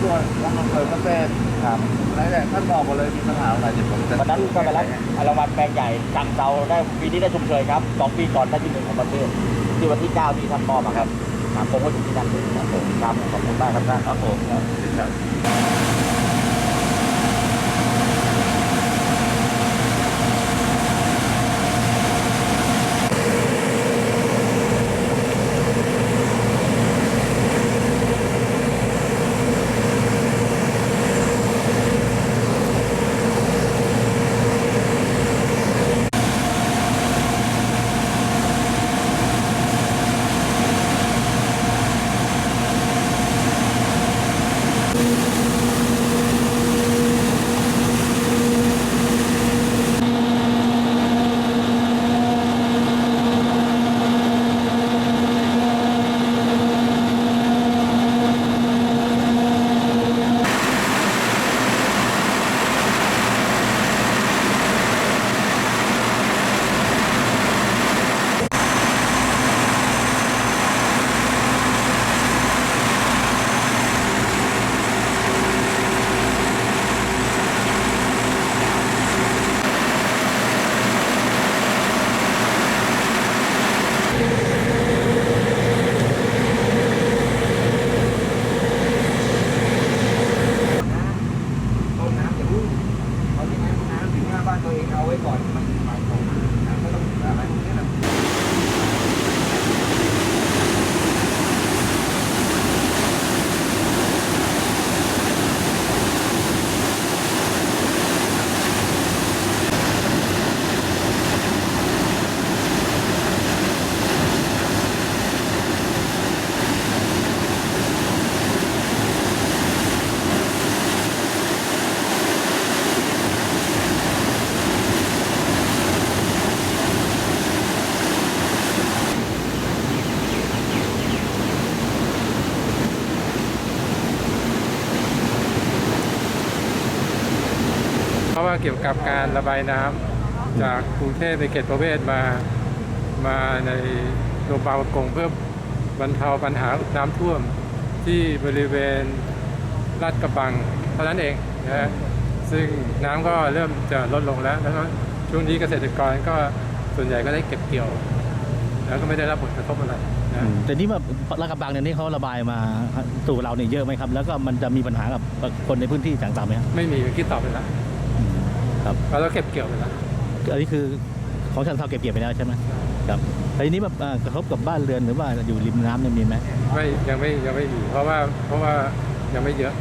ช่วนวงอำเภอเกษตรครับอะไรเนี่ยท่านบอกมาเลยมีปัญหาอะไรเดี๋ยวผมจะวันนั้นก็ไปรับรางวัลแปลงใหญ่กังเซาได้ปีนี้ได้ชุมเชยครับสองปีก่อนได้ที่หนึ่งของประเทศที่วันที่เก้าที่ท่านมอบมาครับครับผมก็อยู่ที่นั่นด้วยครับผมครับขอบคุณมากครับท่านครับผมครับ ต้นน้ำอย่าเพิ่งเอาที่ไหนน้ำถึงหน้า บ้านตัวเองเอาไว้ก่อนมันหมายของน้ำก็ต้องอะไรพวกนี้นะ เพราะว่าเกี่ยวกับการระบายน้ำจากกรุงเทพในเขตประเวศมามาในโรงพยาบาลกงเพื่อบรรเทาปัญหาน้ำท่วมที่บริเวณลาดกระบังเท่านั้นเองนะฮะซึ่งน้ำก็เริ่มจะลดลงแล้วแล้วก็ช่วงนี้เกษตรกรก็ส่วนใหญ่ก็ได้เก็บเกี่ยว แล้วก็ไม่ได้รับผลกระทบอะไรนะแต่นี่แบบลาดกระบังเนี่ยนี่เขาระบายมาสู่เราเนี่ยเยอะไหมครับ แล้วก็มันจะมีปัญหากับคนในพื้นที่ต่างๆไหมครับไม่มีคิดตอบไปแล้ว ครับเราก็เก็บเกี่ยวไปแล้วอันนี้คือของชันเทาเก็บเกี่ยวไปแล้วใช่ไหมครับแต่ทีนี้แบบอ่ากระทบกับบ้านเรือนหรือว่าอยู่ริมน้ำเนี่ยมีไหมไม่ยังไม่ยังไม่มีเพราะว่าเพราะว่ายังไม่เยอะ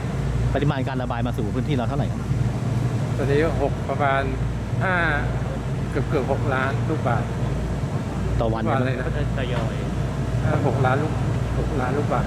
ปริมาณการระบายมาสู่พื้นที่เราเท่าไหร่ครับตอนนี้หกประมาณห้าเกือบเกือบหกล้านลูกบาทต่อวันลูกบาทใช่ไหมเลยนะหกล้านลูกหกล้านลูกบาท